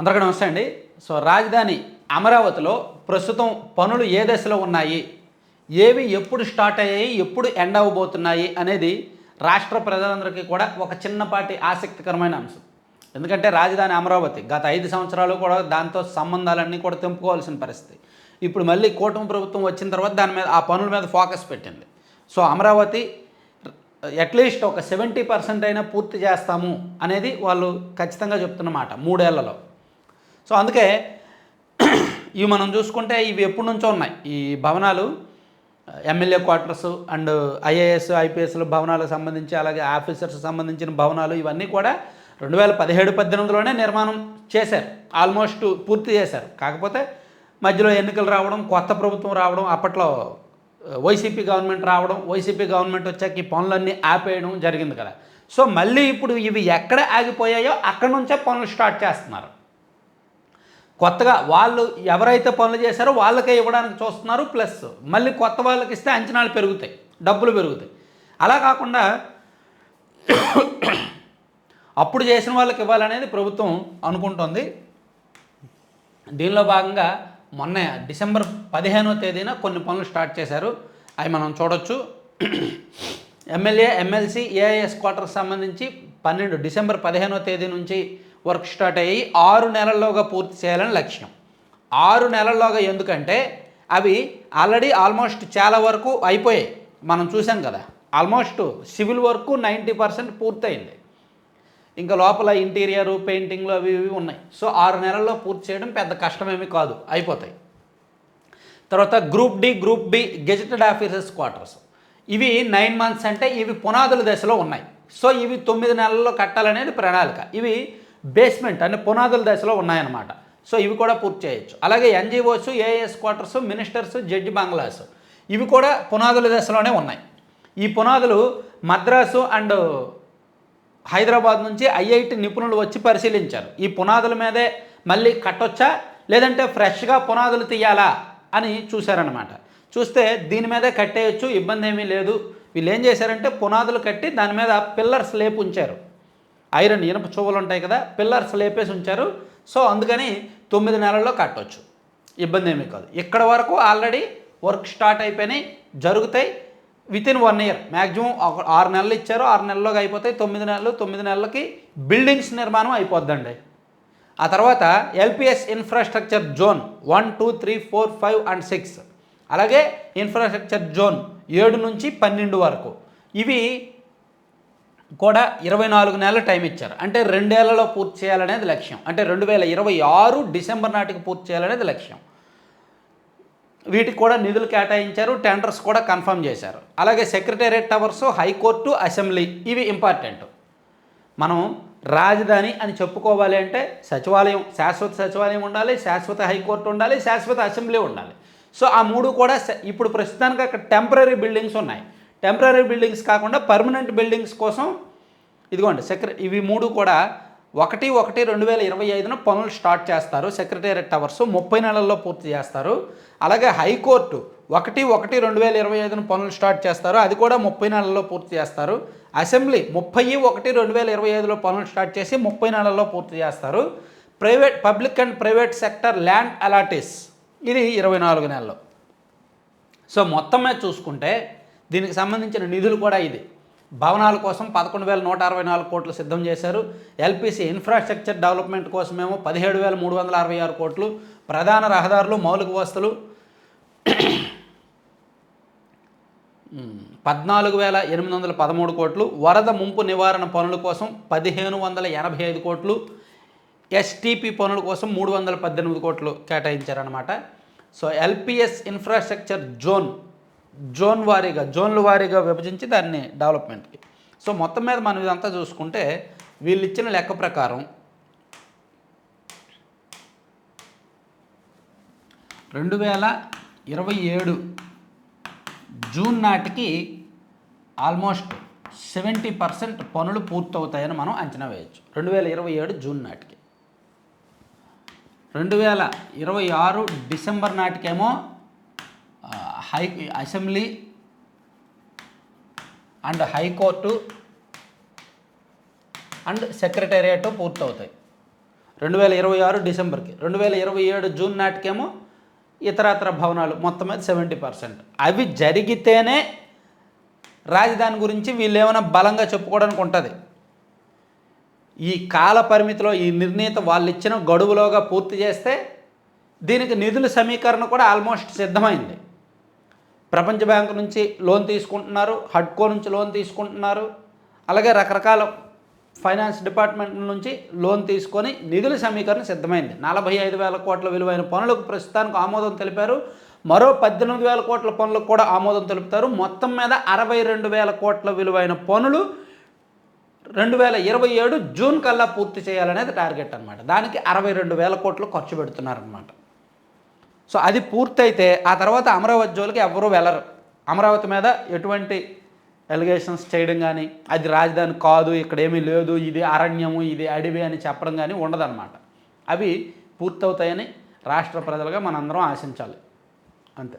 అందరికీ నమస్తే అండి. సో రాజధాని అమరావతిలో ప్రస్తుతం పనులు ఏ దశలో ఉన్నాయి? ఏవి ఎప్పుడు స్టార్ట్ అయ్యాయి? ఎప్పుడు ఎండ్ అవ్వబోతున్నాయి? అనేది రాష్ట్ర ప్రజలందరికీ కూడా ఒక చిన్నపాటి ఆసక్తికరమైన అంశం. ఎందుకంటే రాజధాని అమరావతి గత ఐదు సంవత్సరాలు కూడా దాంతో సంబంధాలన్నీ కూడా తెంపుకోవాల్సిన పరిస్థితి. ఇప్పుడు మళ్ళీ కూటమి ప్రభుత్వం వచ్చిన తర్వాత దాని మీద ఆ పనుల మీద ఫోకస్ పెట్టింది. సో అమరావతి అట్లీస్ట్ ఒక సెవెంటీ పర్సెంట్ అయినా పూర్తి చేస్తాము అనేది వాళ్ళు ఖచ్చితంగా చెప్తున్నమాట మూడేళ్ళలో. సో అందుకే ఇవి మనం చూసుకుంటే ఇవి ఎప్పటి నుంచో ఉన్నాయి. ఈ భవనాలు ఎమ్మెల్యే క్వార్టర్స్ అండ్ ఐఏఎస్ ఐపీఎస్ల భవనాలకు సంబంధించి అలాగే ఆఫీసర్స్ సంబంధించిన భవనాలు ఇవన్నీ కూడా రెండు వేల పదిహేడు పద్దెనిమిదిలోనే నిర్మాణం చేశారు. ఆల్మోస్ట్ పూర్తి చేశారు. కాకపోతే మధ్యలో ఎన్నికలు రావడం కొత్త ప్రభుత్వం రావడం అప్పట్లో వైసీపీ గవర్నమెంట్ రావడం వైసీపీ గవర్నమెంట్ వచ్చాక ఈ పనులన్నీ ఆపేయడం జరిగింది కదా. సో మళ్ళీ ఇప్పుడు ఇవి ఎక్కడ ఆగిపోయాయో అక్కడ నుంచే పనులు స్టార్ట్ చేస్తున్నారు. కొత్తగా వాళ్ళు ఎవరైతే పనులు చేశారో వాళ్ళకే ఇవ్వడానికి చూస్తున్నారు ప్లస్ మళ్ళీ కొత్త వాళ్ళకి ఇస్తే అంచనాలు పెరుగుతాయి డబ్బులు పెరుగుతాయి. అలా కాకుండా అప్పుడు చేసిన వాళ్ళకి ఇవ్వాలనేది ప్రభుత్వం అనుకుంటుంది. దీనిలో భాగంగా మొన్న డిసెంబర్ పదిహేనో తేదీన కొన్ని పనులు స్టార్ట్ చేశారు. అవి మనం చూడొచ్చు. ఎమ్మెల్యే ఎమ్మెల్సీ ఏఐఎస్ క్వార్టర్కి సంబంధించి పన్నెండు డిసెంబర్ పదిహేనో తేదీ నుంచి వర్క్ స్టార్ట్ అయ్యి ఆరు నెలల్లోగా పూర్తి చేయాలని లక్ష్యం. ఆరు నెలల్లోగా ఎందుకంటే అవి ఆల్రెడీ ఆల్మోస్ట్ చాలా వరకు అయిపోయాయి. మనం చూసాం కదా almost civil work ninety percent పూర్తయింది. ఇంకా లోపల ఇంటీరియర్ పెయింటింగ్లు అవి ఇవి ఉన్నాయి. సో ఆరు నెలల్లో పూర్తి చేయడం పెద్ద కష్టమేమీ కాదు అయిపోతాయి. తర్వాత group D group B gazetted officers quarters. ఇవి నైన్ మంత్స్ అంటే ఇవి పునాదుల దశలో ఉన్నాయి. సో ఇవి తొమ్మిది నెలల్లో కట్టాలనేది ప్రణాళిక. ఇవి బేస్మెంట్ అనే పునాదుల దశలో ఉన్నాయన్నమాట. సో ఇవి కూడా పూర్తి చేయొచ్చు. అలాగే NGOs AS quarters ministers judge bungalows ఇవి కూడా పునాదుల దశలోనే ఉన్నాయి. ఈ పునాదులు మద్రాసు అండ్ హైదరాబాద్ నుంచి ఐఐటి నిపుణులు వచ్చి పరిశీలించారు. ఈ పునాదుల మీదే మళ్ళీ కట్టొచ్చా? లేదంటే ఫ్రెష్గా పునాదులు తీయాలా? అని చూశారనమాట చూస్తే దీని మీదే కట్టేయచ్చు ఇబ్బంది ఏమీ లేదు. వీళ్ళు ఏం చేశారంటే పునాదులు కట్టి దాని మీద పిల్లర్స్ లేపు ఉంచారు ఐరన్ ఇనప చువ్వలు ఉంటాయి కదా పిల్లర్స్ లేపేసి ఉంచారు. సో అందుకని తొమ్మిది నెలల్లో కట్టొచ్చు. ఇబ్బంది ఏమీ కాదు. ఇక్కడ వరకు ఆల్రెడీ వర్క్ స్టార్ట్ అయిపోయినాయి జరుగుతాయి. Within one year maximum ఆరు నెలలు ఇచ్చారు. ఆరు నెలల్లోకి అయిపోతాయి. తొమ్మిది నెలలు తొమ్మిది నెలలకి బిల్డింగ్స్ నిర్మాణం అయిపోద్దండి. ఆ తర్వాత LPS infrastructure zone one two three four five and six అలాగే ఇన్ఫ్రాస్ట్రక్చర్ జోన్ ఏడు నుంచి పన్నెండు వరకు. ఇవి కూడా ఇరవై నాలుగు నెలల టైం ఇచ్చారు. అంటే రెండేళ్ళలో పూర్తి చేయాలనేది లక్ష్యం. అంటే రెండు వేల ఇరవై ఆరు డిసెంబర్ నాటికి పూర్తి చేయాలనేది లక్ష్యం. వీటికి కూడా నిధులు కేటాయించారు టెండర్స్ కూడా కన్ఫర్మ్ చేశారు. అలాగే secretariat towers high court assembly ఇవి ఇంపార్టెంట్ మనం రాజధాని అని చెప్పుకోవాలి అంటే సచివాలయం శాశ్వత సచివాలయం ఉండాలి శాశ్వత హైకోర్టు ఉండాలి శాశ్వత అసెంబ్లీ ఉండాలి. సో ఆ మూడు కూడా ఇప్పుడు ప్రస్తుతానికి అక్కడ టెంపరీ బిల్డింగ్స్ ఉన్నాయి. టెంపరీ బిల్డింగ్స్ కాకుండా పర్మనెంట్ బిల్డింగ్స్ కోసం ఇదిగోండి సెక్ర ఇవి మూడు కూడా ఒకటి ఒకటి రెండు వేల ఇరవై ఐదున పనులు స్టార్ట్ చేస్తారు. సెక్రటేరియట్ టవర్స్ ముప్పై నెలల్లో పూర్తి చేస్తారు. అలాగే హైకోర్టు ఒకటి ఒకటి రెండు వేల ఇరవై ఐదున పనులు స్టార్ట్ చేస్తారు. అది కూడా ముప్పై నెలల్లో పూర్తి చేస్తారు. అసెంబ్లీ ముప్పై ఒకటి రెండు వేల ఇరవై ఐదులో పనులు స్టార్ట్ చేసి ముప్పై నెలల్లో పూర్తి చేస్తారు. Private public and private sector land allottees. ఇది ఇరవై నాలుగు నెలలు. సో మొత్తం మీద చూసుకుంటే దీనికి సంబంధించిన నిధులు కూడా ఇది. భవనాల కోసం పదకొండు వేల నూట అరవై నాలుగు కోట్లు సిద్ధం చేశారు. ఎల్పిసి ఇన్ఫ్రాస్ట్రక్చర్ డెవలప్మెంట్ కోసమేమో పదిహేడు వేల మూడు వందల అరవై ఆరు కోట్లు ప్రధాన రహదారులు మౌలిక వస్తువులు పద్నాలుగు వేల ఎనిమిది వందల పదమూడు కోట్లు వరద ముంపు నివారణ పనుల కోసం పదిహేను వందల ఎనభై ఐదు కోట్లు ఎస్టీపీ పనుల కోసం మూడు వందల పద్దెనిమిది కోట్లు కేటాయించారనమాట so LPS infrastructure zone zone వారీగా జోన్ల వారీగా విభజించి దాన్ని డెవలప్మెంట్కి. సో మొత్తం మీద మనం ఇదంతా చూసుకుంటే వీళ్ళు ఇచ్చిన లెక్క ప్రకారం రెండు వేల ఇరవై ఏడు జూన్ నాటికి ఆల్మోస్ట్ సెవెంటీ పర్సెంట్ పనులు పూర్తవుతాయని మనం అంచనా వేయచ్చు. రెండు వేల ఇరవై ఏడు జూన్ నాటికి. రెండు వేల ఇరవై ఆరు December నాటికేమో high assembly and high court and secretariat పూర్తవుతాయి. రెండు వేల ఇరవై ఆరు డిసెంబర్కి. రెండు వేల ఇరవై ఏడు జూన్ నాటికేమో ఇతరత్ర భవనాలు మొత్తం మీద సెవెంటీ పర్సెంట్. అవి జరిగితేనే రాజధాని గురించి వీళ్ళు ఏమైనా బలంగా చెప్పుకోవడానికి ఉంటుంది. ఈ కాల పరిమితిలో ఈ నిర్ణీత వాళ్ళు ఇచ్చిన గడువులోగా పూర్తి చేస్తే దీనికి నిధుల సమీకరణ కూడా ఆల్మోస్ట్ సిద్ధమైంది. ప్రపంచ బ్యాంకు నుంచి లోన్ తీసుకుంటున్నారు హడ్కో నుంచి లోన్ తీసుకుంటున్నారు. అలాగే రకరకాల ఫైనాన్స్ డిపార్ట్మెంట్ నుంచి లోన్ తీసుకొని నిధుల సమీకరణ సిద్ధమైంది. నలభై ఐదు వేల కోట్ల విలువైన పనులకు ప్రస్తుతానికి ఆమోదం తెలిపారు. మరో పద్దెనిమిది వేల కోట్ల పనులకు కూడా ఆమోదం తెలుపుతారు. మొత్తం మీద అరవై రెండు వేల కోట్ల విలువైన పనులు రెండు వేల ఇరవై ఏడు జూన్ కల్లా పూర్తి చేయాలనేది టార్గెట్ అనమాట దానికి అరవై రెండు వేల కోట్లు ఖర్చు పెడుతున్నారనమాట సో అది పూర్తయితే ఆ తర్వాత అమరావతి జోలికి ఎవరూ వెళ్ళరు. అమరావతి మీద ఎటువంటి ఎలిగేషన్స్ చేయడం కానీ అది రాజధాని కాదు ఇక్కడ ఏమీ లేదు ఇది అరణ్యము ఇది అడవి అని చెప్పడం కానీ ఉండదన్నమాట. అవి పూర్తవుతాయని రాష్ట్ర ప్రజలుగా మనందరం ఆశించాలి. అంతే.